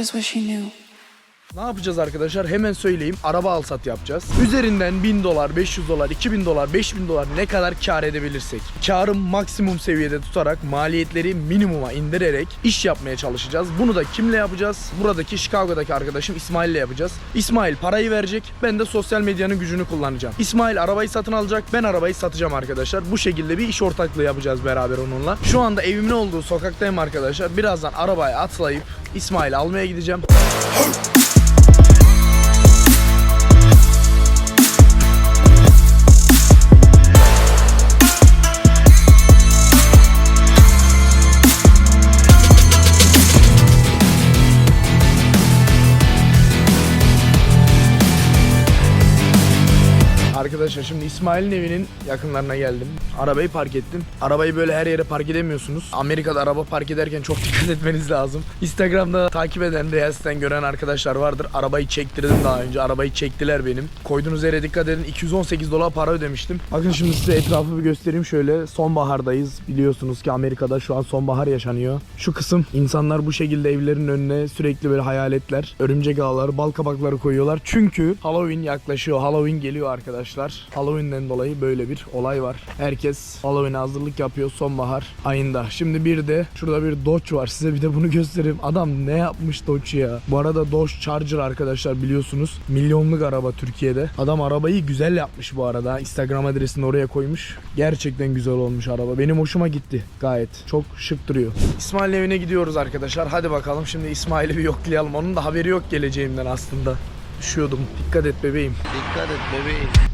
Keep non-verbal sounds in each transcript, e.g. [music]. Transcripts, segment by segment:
just wish he knew. Ne yapacağız arkadaşlar? Hemen söyleyeyim. Araba al sat yapacağız. Üzerinden 1000 dolar, 500 dolar, 2000 dolar, 5000 dolar ne kadar kar edebilirsek. Karı maksimum seviyede tutarak maliyetleri minimuma indirerek iş yapmaya çalışacağız. Bunu da kimle yapacağız? Buradaki Chicago'daki arkadaşım İsmail'le yapacağız. İsmail parayı verecek. Ben de sosyal medyanın gücünü kullanacağım. İsmail arabayı satın alacak. Ben arabayı satacağım arkadaşlar. Bu şekilde bir iş ortaklığı yapacağız beraber onunla. Şu anda evimin olduğu sokaktayım arkadaşlar. Birazdan arabaya atlayıp İsmail'i almaya gideceğim. Arkadaşlar şimdi İsmail'in evinin yakınlarına geldim. Arabayı park ettim. Arabayı böyle her yere park edemiyorsunuz. Amerika'da araba park ederken çok [laughs] dikkat etmeniz lazım. Instagram'da takip eden, Reels'ten gören arkadaşlar vardır. Arabayı çektirdim daha önce. Arabayı çektiler benim. Koyduğunuz yere dikkat edin. 218 dolar para ödemiştim. Bakın şimdi size etrafı bir göstereyim şöyle. Sonbahardayız. Biliyorsunuz ki Amerika'da şu an sonbahar yaşanıyor. Şu kısım insanlar bu şekilde evlerin önüne sürekli böyle hayaletler, örümcek ağları, bal kabakları koyuyorlar. Çünkü Halloween yaklaşıyor. Halloween geliyor arkadaşlar. Halloween'den dolayı böyle bir olay var. Herkes Halloween'e hazırlık yapıyor sonbahar ayında. Şimdi bir de şurada bir Dodge var. Size bir de bunu göstereyim. Adam ne yapmış Dodge ya? Bu arada Dodge Charger arkadaşlar biliyorsunuz. Milyonluk araba Türkiye'de. Adam arabayı güzel yapmış bu arada. Instagram adresini oraya koymuş. Gerçekten güzel olmuş araba. Benim hoşuma gitti gayet. Çok şık duruyor. İsmail'in evine gidiyoruz arkadaşlar. Hadi bakalım şimdi İsmail'i bir yoklayalım. Onun da haberi yok geleceğimden aslında. Düşüyordum. Dikkat et bebeğim. Dikkat et bebeğim.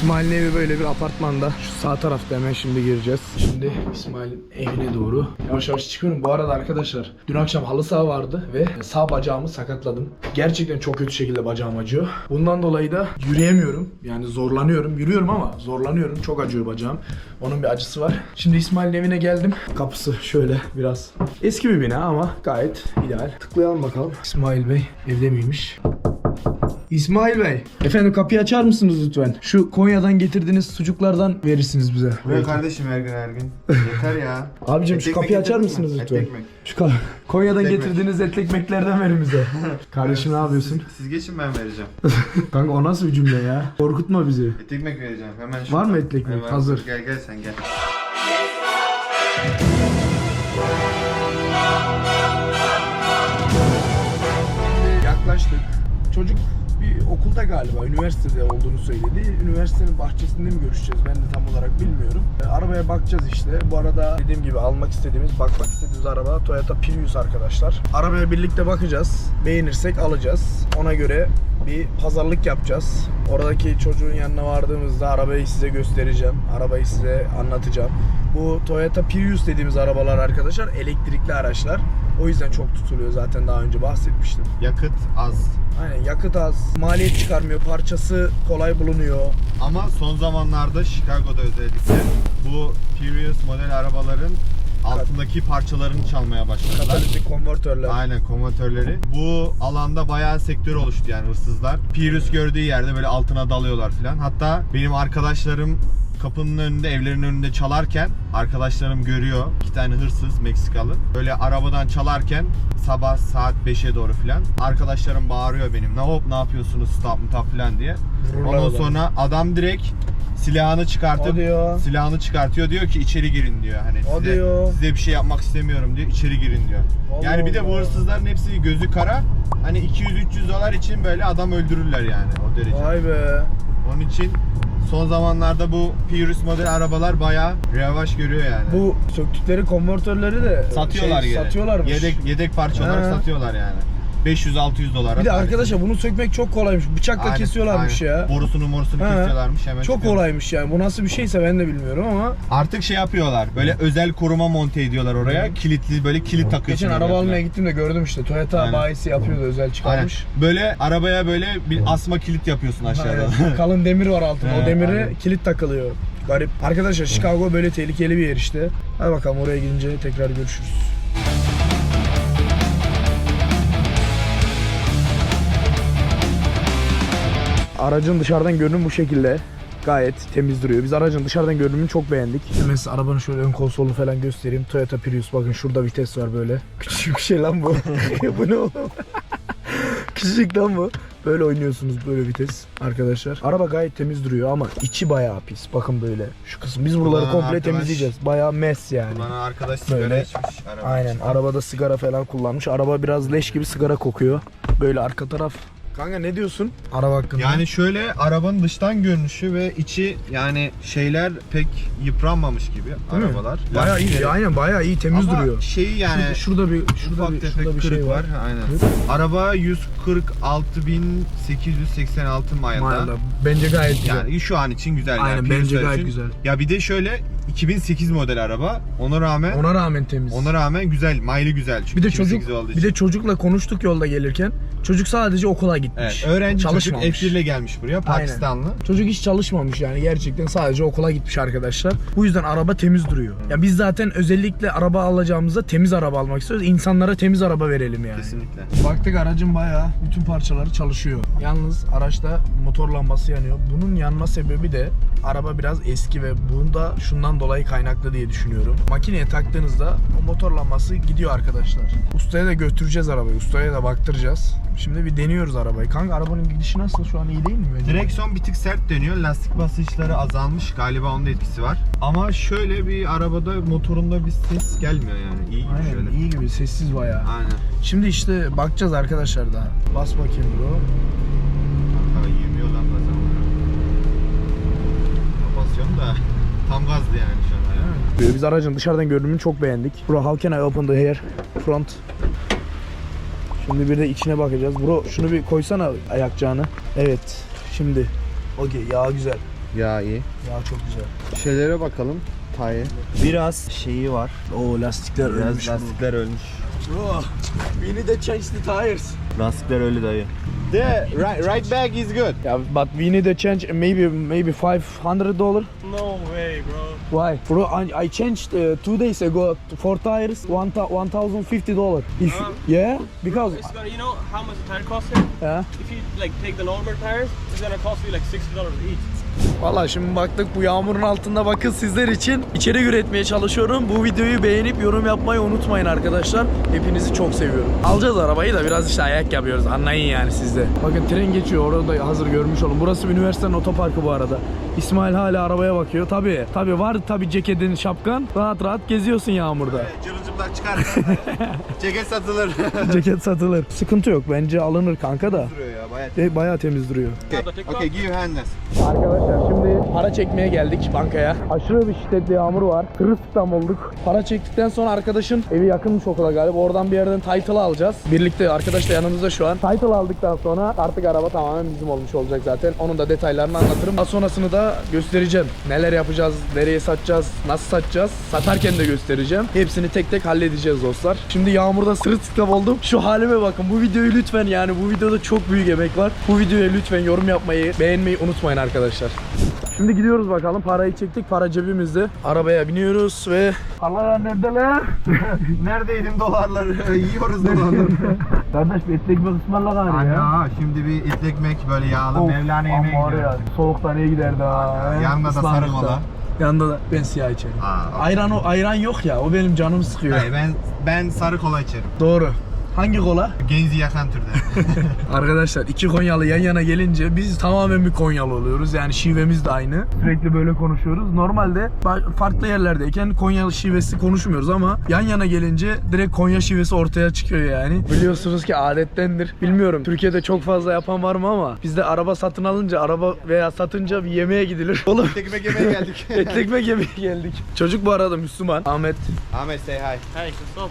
İsmail'in evi böyle bir apartmanda. Şu sağ tarafta hemen şimdi gireceğiz. Şimdi İsmail'in evine doğru yavaş yavaş çıkıyorum. Bu arada arkadaşlar dün akşam halı saha vardı ve sağ bacağımı sakatladım. Gerçekten çok kötü şekilde bacağım acıyor. Bundan dolayı da yürüyemiyorum. Yani zorlanıyorum. Yürüyorum ama zorlanıyorum. Çok acıyor bacağım. Onun bir acısı var. Şimdi İsmail'in evine geldim. Kapısı şöyle biraz eski bir bina ama gayet ideal. Tıklayalım bakalım. İsmail Bey evde miymiş? İsmail Bey. Efendim kapıyı açar mısınız lütfen? Şu Konya'dan getirdiğiniz sucuklardan verirsiniz bize. Buyur kardeşim her gün her gün. [laughs] Yeter ya. Abicim Et şu ekmek kapıyı açar getirdin mısınız mi? lütfen? Et ekmek. Şu ka- [laughs] Konya'dan Et ekmek. getirdiğiniz etli ekmeklerden verin bize. [laughs] Kardeşim ne yapıyorsun? Siz, siz geçin ben vereceğim. Kanka o nasıl bir cümle ya? Korkutma bizi. Et ekmek vereceğim. Hemen Var mı etli ekmek? Hemen Hazır. Gel gel sen gel. Yaklaştık. Çocuk okulda galiba, üniversitede olduğunu söyledi. Üniversitenin bahçesinde mi görüşeceğiz ben de tam olarak bilmiyorum. E, arabaya bakacağız işte. Bu arada dediğim gibi almak istediğimiz, bakmak istediğimiz araba Toyota Prius arkadaşlar. Arabaya birlikte bakacağız. Beğenirsek alacağız. Ona göre bir pazarlık yapacağız. Oradaki çocuğun yanına vardığımızda arabayı size göstereceğim. Arabayı size anlatacağım. Bu Toyota Prius dediğimiz arabalar arkadaşlar elektrikli araçlar. O yüzden çok tutuluyor zaten daha önce bahsetmiştim. Yakıt az. Aynen yakıt az, maliyet çıkarmıyor, parçası kolay bulunuyor. Ama son zamanlarda Chicago'da özellikle bu Prius model arabaların altındaki parçalarını çalmaya başladılar. Katalitik konvertörler. Aynen konvertörleri. Bu alanda bayağı sektör oluştu yani hırsızlar. Prius gördüğü yerde böyle altına dalıyorlar filan. Hatta benim arkadaşlarım kapının önünde, evlerin önünde çalarken arkadaşlarım görüyor. iki tane hırsız Meksikalı. Böyle arabadan çalarken sabah saat 5'e doğru filan. Arkadaşlarım bağırıyor benim. Ne hop ne yapıyorsunuz stop stop filan diye. Vururlar Ondan sonra adam direkt silahını çıkartıp silahını çıkartıyor diyor ki içeri girin diyor. Hani size, diyor. size bir şey yapmak istemiyorum diyor. içeri girin diyor. Allah yani bir de bu Allah. hırsızların hepsi gözü kara. Hani 200-300 dolar için böyle adam öldürürler yani o derece. Vay be. Onun için son zamanlarda bu Prius model arabalar bayağı revaş görüyor yani. Bu söktükleri konvertörleri de satıyorlar şey, gene. satıyorlarmış. Yedek yedek parça olarak He. satıyorlar yani. 500-600 dolara. Bir de arkadaşlar bunu sökmek çok kolaymış. Bıçakla Aynen, kesiyorlarmış aynen. ya. Borusunu morusunu He. kesiyorlarmış hemen Çok çıkıyor. kolaymış yani. Bu nasıl bir şeyse ben de bilmiyorum ama Artık şey yapıyorlar. Böyle özel koruma monte ediyorlar oraya. Kilitli böyle kilit takıyorsun. geçen araba almaya gittim de gördüm işte. Toyota Aynen. bayisi yapıyordu özel Aynen. çıkarmış. Böyle arabaya böyle bir asma kilit yapıyorsun aşağıda. Aynen. Kalın demir var altında. O demiri aynen. kilit takılıyor. Garip. Arkadaşlar Chicago böyle tehlikeli bir yer işte. Hadi bakalım oraya gidince tekrar görüşürüz. Aracın dışarıdan görünüm bu şekilde. Gayet temiz duruyor. Biz aracın dışarıdan görünümünü çok beğendik. Hemen size arabanın şöyle ön konsolunu falan göstereyim. Toyota Prius bakın şurada vites var böyle. [laughs] Küçük bir şey lan bu. [laughs] bu ne oğlum? [laughs] Küçücük lan bu. Böyle oynuyorsunuz böyle vites arkadaşlar. Araba gayet temiz duruyor ama içi bayağı pis. Bakın böyle şu kısım. Biz buraları Ulan komple arkadaş. temizleyeceğiz. Bayağı mes yani. Bana arkadaş sigara Böyle. içmiş. Araba Aynen içmiş. arabada sigara falan kullanmış. Araba biraz leş gibi sigara kokuyor. Böyle arka taraf. Kanka ne diyorsun? Araba hakkında. Yani şöyle arabanın dıştan görünüşü ve içi yani şeyler pek yıpranmamış gibi Değil mi? arabalar. bayağı iyi. Lastikleri- Aynen bayağı iyi temiz Ama duruyor. şeyi yani şurada, şurada bir şurada ufak bir tefek şurada bir kırık şey var. var. Aynen. Kırık. Araba 146.886 mayada. Mayada. Bence gayet güzel. Yani şu an için güzel. Aynen, yani bence gayet için. güzel. Ya bir de şöyle 2008 model araba. Ona rağmen ona, Ona rağmen temiz. rağmen güzel, maylı güzel. Çünkü bir de 2008 çocuk bir de çocukla konuştuk yolda gelirken. Çocuk sadece okula gitmiş. Evet, öğrenci çocuk Çalışmamış. F1 ile gelmiş buraya Pakistanlı. Çocuk hiç çalışmamış yani gerçekten sadece okula gitmiş arkadaşlar. Bu yüzden araba temiz duruyor. Ya biz zaten özellikle araba alacağımızda temiz araba almak istiyoruz. İnsanlara temiz araba verelim yani. Kesinlikle. Baktık aracın bayağı bütün parçaları çalışıyor. Yalnız araçta motor lambası yanıyor. Bunun yanma sebebi de araba biraz eski ve bunda şundan dolayı kaynaklı diye düşünüyorum. Makineye taktığınızda o motor lambası gidiyor arkadaşlar. Ustaya da götüreceğiz arabayı. Ustaya da baktıracağız. Şimdi bir deniyoruz arabayı. Kanka arabanın gidişi nasıl? Şu an iyi değil mi? bence? Direksiyon bir tık sert dönüyor. Lastik basınçları azalmış. Galiba onun da etkisi var. Ama şöyle bir arabada motorunda bir ses gelmiyor yani. İyi gibi Aynen şöyle. iyi gibi sessiz bayağı. Aynen. Şimdi işte bakacağız arkadaşlar daha. Bas bakayım bro. Kanka yemiyor lan gaza. Basıyorum da [laughs] tam gazdı yani şu an. Biz aracın dışarıdan görünümünü çok beğendik. Bro how can I open the hair front? Şimdi bir de içine bakacağız. Bro şunu bir koysana ayakçağını. Evet. Şimdi. Okey yağ güzel. Ya iyi. Yağ çok güzel. Şeylere bakalım. Tayi. Biraz şeyi var. Oo lastikler Biraz ölmüş. lastikler ölmüş. Bro. We need to change the tires. Lastikler ölü dayı. The right, right back is good. Yeah, but we need to change maybe maybe 500 dollar. No way, bro. Why? Bro, I, I changed uh, two days ago four tires, one one thousand fifty dollar. If Um, yeah, because It's gonna, you know how much a tire costs here? yeah. If you like take the normal tires, it's gonna cost you like sixty dollars each. Valla şimdi baktık bu yağmurun altında bakın sizler için içerik üretmeye çalışıyorum. Bu videoyu beğenip yorum yapmayı unutmayın arkadaşlar. Hepinizi çok seviyorum. Alacağız arabayı da biraz işte ayak yapıyoruz. Anlayın yani siz de. Bakın tren geçiyor orada da hazır görmüş olun. Burası üniversitenin otoparkı bu arada. İsmail hala arabaya bakıyor. Tabi tabi var tabi ceketin şapkan. Rahat rahat geziyorsun yağmurda. Cırılcıplak çıkar. [laughs] Ceket satılır. [laughs] Ceket satılır. Sıkıntı yok bence alınır kanka da. duruyor ya bayağı. Bayağı temiz duruyor. Okay, okay give hand us. Arkadaşlar para çekmeye geldik bankaya. Aşırı bir şiddetli yağmur var. Kırılsıklam olduk. Para çektikten sonra arkadaşın evi yakınmış okula galiba. Oradan bir yerden title alacağız. Birlikte arkadaş da yanımızda şu an. Title aldıktan sonra artık araba tamamen bizim olmuş olacak zaten. Onun da detaylarını anlatırım. Daha sonrasını da göstereceğim. Neler yapacağız, nereye satacağız, nasıl satacağız. Satarken de göstereceğim. Hepsini tek tek halledeceğiz dostlar. Şimdi yağmurda sırılsıklam oldum. Şu halime bakın. Bu videoyu lütfen yani bu videoda çok büyük emek var. Bu videoya lütfen yorum yapmayı, beğenmeyi unutmayın arkadaşlar. Şimdi gidiyoruz bakalım. Parayı çektik. Para cebimizde. Arabaya biniyoruz ve... Paralar neredeler? [laughs] Neredeydin dolarları? [laughs] Yiyoruz dolarları. [laughs] Kardeş bir etli ekmek ısmarla gari ya. Ana şimdi bir etli ekmek böyle yağlı Mevlana yemeği Ama var ya, gidiyor. Soğukta neye giderdi ha. yanında da sarı Islandıkta. kola. Yanında da ben siyah içerim. Aa, Ayran o ayran yok ya. O benim canımı sıkıyor. Hayır, ben ben sarı kola içerim. Doğru. Hangi kola? Genzi yakan türde. [laughs] Arkadaşlar iki Konyalı yan yana gelince biz tamamen bir Konyalı oluyoruz. Yani şivemiz de aynı. Sürekli böyle konuşuyoruz. Normalde farklı yerlerdeyken Konyalı şivesi konuşmuyoruz ama yan yana gelince direkt Konya şivesi ortaya çıkıyor yani. Biliyorsunuz ki adettendir. Bilmiyorum Türkiye'de çok fazla yapan var mı ama bizde araba satın alınca araba veya satınca bir yemeğe gidilir. [laughs] Oğlum Etli ekmek yemeye geldik. etli [laughs] ekmek yemeye geldik. Çocuk bu arada Müslüman. Ahmet. Ahmet say hi. Hey, up?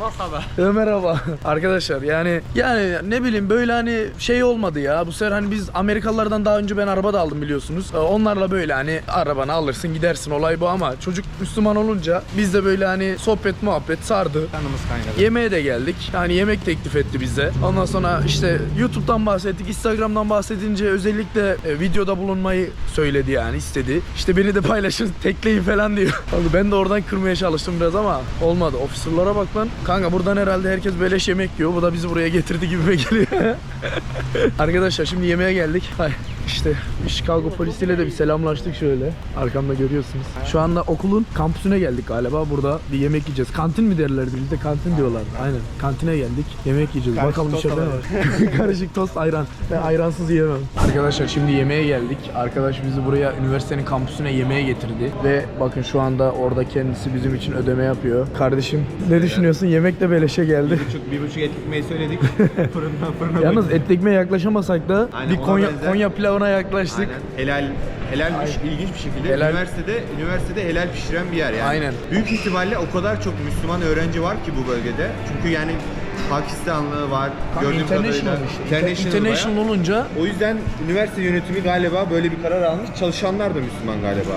Merhaba. Merhaba. Arkadaşlar yani yani ne bileyim böyle hani şey olmadı ya. Bu sefer hani biz Amerikalılardan daha önce ben araba da aldım biliyorsunuz. E, Onlarla böyle hani arabanı alırsın gidersin olay bu ama çocuk Müslüman olunca biz de böyle hani sohbet muhabbet sardı. Kanımız kaynadı. Yemeğe de geldik. Yani yemek teklif etti bize. Ondan sonra işte YouTube'dan bahsettik. Instagram'dan bahsedince özellikle e, videoda bulunmayı söyledi yani istedi. İşte beni de paylaşın tekleyin falan diyor. [laughs] Abi ben de oradan kırmaya çalıştım biraz ama olmadı. Officer'lara bak lan. Kanka buradan herhalde herkes beleş yemek yiyor. Bu da bizi buraya getirdi gibi geliyor. [laughs] Arkadaşlar şimdi yemeğe geldik. Hay. İşte Chicago polisiyle de bir selamlaştık şöyle. Arkamda görüyorsunuz. Şu anda okulun kampüsüne geldik galiba. Burada bir yemek yiyeceğiz. Kantin mi derlerdi? Bizde kantin diyorlar. Aynen. Kantine geldik. Yemek yiyeceğiz. Karışık Bakalım içeride ne var. [laughs] Karışık tost ayran. Ben ayransız yiyemem. Arkadaşlar şimdi yemeğe geldik. Arkadaş bizi buraya üniversitenin kampüsüne yemeğe getirdi. Ve bakın şu anda orada kendisi bizim için ödeme yapıyor. Kardeşim ne düşünüyorsun? Yemek de beleşe geldi. buçuk, bir buçuk et ekmeği söyledik. [laughs] fırından fırına Yalnız et ekmeğe yaklaşamasak da Aynen, bir ona Konya, benzer. Konya pilavına yaklaştık. Aynen. Helal helalmiş ilginç bir şekilde Helal. üniversitede üniversitede helal pişiren bir yer yani. Aynen. Büyük ihtimalle o kadar çok Müslüman öğrenci var ki bu bölgede. Çünkü yani Pakistanlı var. Kanka gördüğüm international kadarıyla. işte. International, International bayağı. olunca O yüzden üniversite yönetimi galiba böyle bir karar almış. Çalışanlar da Müslüman galiba.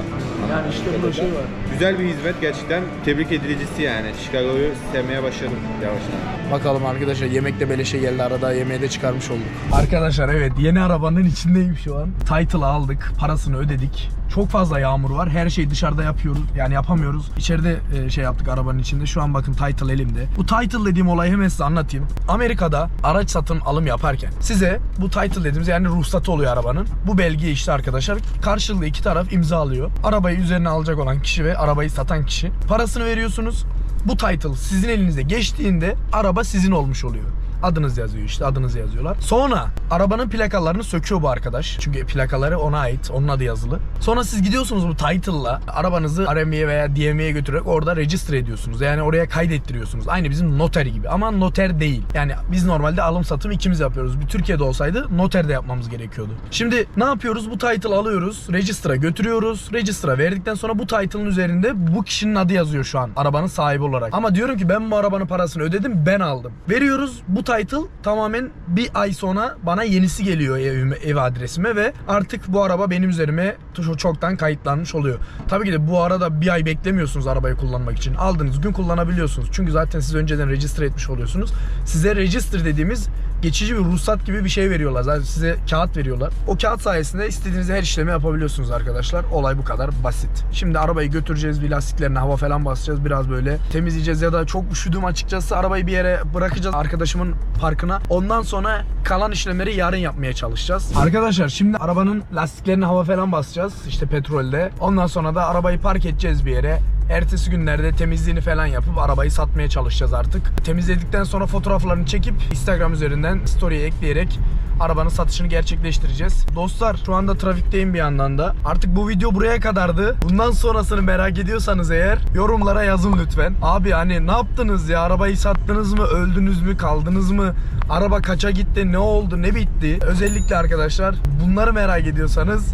yani işte burada şey var. Güzel bir hizmet gerçekten tebrik edilicisi yani. Chicago'yu sevmeye başladım yavaştan. Bakalım arkadaşlar yemek de beleşe geldi arada yemeği de çıkarmış olduk. Arkadaşlar evet yeni arabanın içindeyim şu an. Title aldık, parasını ödedik. Çok fazla yağmur var. Her şeyi dışarıda yapıyoruz. Yani yapamıyoruz. İçeride e, şey yaptık arabanın içinde. Şu an bakın title elimde. Bu title dediğim olayı hemen size anlatayım. Amerika'da araç satın alım yaparken size bu title dediğimiz yani ruhsatı oluyor arabanın. Bu belge işte arkadaşlar. Karşılıklı iki taraf imza alıyor. Arabayı üzerine alacak olan kişi ve arabayı satan kişi. Parasını veriyorsunuz. Bu title sizin elinize geçtiğinde araba sizin olmuş oluyor. Adınız yazıyor işte adınızı yazıyorlar. Sonra arabanın plakalarını söküyor bu arkadaş. Çünkü plakaları ona ait. Onun adı yazılı. Sonra siz gidiyorsunuz bu title'la arabanızı RMV'ye veya DMV'ye götürerek orada register ediyorsunuz. Yani oraya kaydettiriyorsunuz. Aynı bizim noter gibi ama noter değil. Yani biz normalde alım satım ikimiz yapıyoruz. Bir Türkiye'de olsaydı noterde yapmamız gerekiyordu. Şimdi ne yapıyoruz? Bu title alıyoruz. Register'a götürüyoruz. Register'a verdikten sonra bu title'ın üzerinde bu kişinin adı yazıyor şu an. Arabanın sahibi olarak. Ama diyorum ki ben bu arabanın parasını ödedim. Ben aldım. Veriyoruz. Bu title tamamen bir ay sonra bana yenisi geliyor evime, ev adresime ve artık bu araba benim üzerime ço- çoktan kayıtlanmış oluyor. Tabii ki de bu arada bir ay beklemiyorsunuz arabayı kullanmak için. Aldığınız gün kullanabiliyorsunuz. Çünkü zaten siz önceden register etmiş oluyorsunuz. Size register dediğimiz geçici bir ruhsat gibi bir şey veriyorlar. Zaten size kağıt veriyorlar. O kağıt sayesinde istediğiniz her işlemi yapabiliyorsunuz arkadaşlar. Olay bu kadar basit. Şimdi arabayı götüreceğiz, bir lastiklerine hava falan basacağız. Biraz böyle temizleyeceğiz ya da çok üşüdüm açıkçası. Arabayı bir yere bırakacağız arkadaşımın parkına. Ondan sonra kalan işlemleri yarın yapmaya çalışacağız. Arkadaşlar şimdi arabanın lastiklerine hava falan basacağız. işte petrolde. Ondan sonra da arabayı park edeceğiz bir yere. Ertesi günlerde temizliğini falan yapıp arabayı satmaya çalışacağız artık. Temizledikten sonra fotoğraflarını çekip Instagram üzerinden story'e ekleyerek arabanın satışını gerçekleştireceğiz. Dostlar şu anda trafikteyim bir yandan da. Artık bu video buraya kadardı. Bundan sonrasını merak ediyorsanız eğer yorumlara yazın lütfen. Abi hani ne yaptınız ya? Arabayı sattınız mı? Öldünüz mü? Kaldınız mı? Araba kaça gitti? Ne oldu? Ne bitti? Özellikle arkadaşlar bunları merak ediyorsanız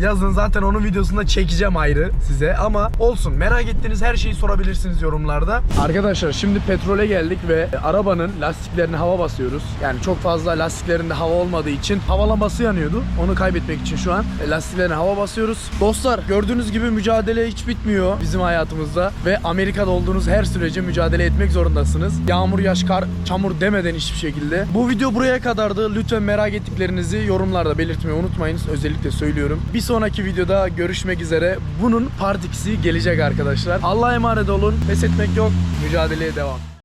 Yazın zaten onun videosunu da çekeceğim ayrı size ama olsun merak ettiğiniz her şeyi sorabilirsiniz yorumlarda. Arkadaşlar şimdi petrole geldik ve arabanın lastiklerine hava basıyoruz. Yani çok fazla lastiklerinde hava olmadığı için havalaması yanıyordu. Onu kaybetmek için şu an lastiklerine hava basıyoruz. Dostlar gördüğünüz gibi mücadele hiç bitmiyor bizim hayatımızda ve Amerika'da olduğunuz her sürece mücadele etmek zorundasınız. Yağmur, yaş, kar, çamur demeden hiçbir şekilde. Bu video buraya kadardı. Lütfen merak ettiklerinizi yorumlarda belirtmeyi unutmayınız. Özellikle söylüyorum. Bir sonraki videoda görüşmek üzere. Bunun part 2'si gelecek arkadaşlar. Allah'a emanet olun. Pes etmek yok. Mücadeleye devam.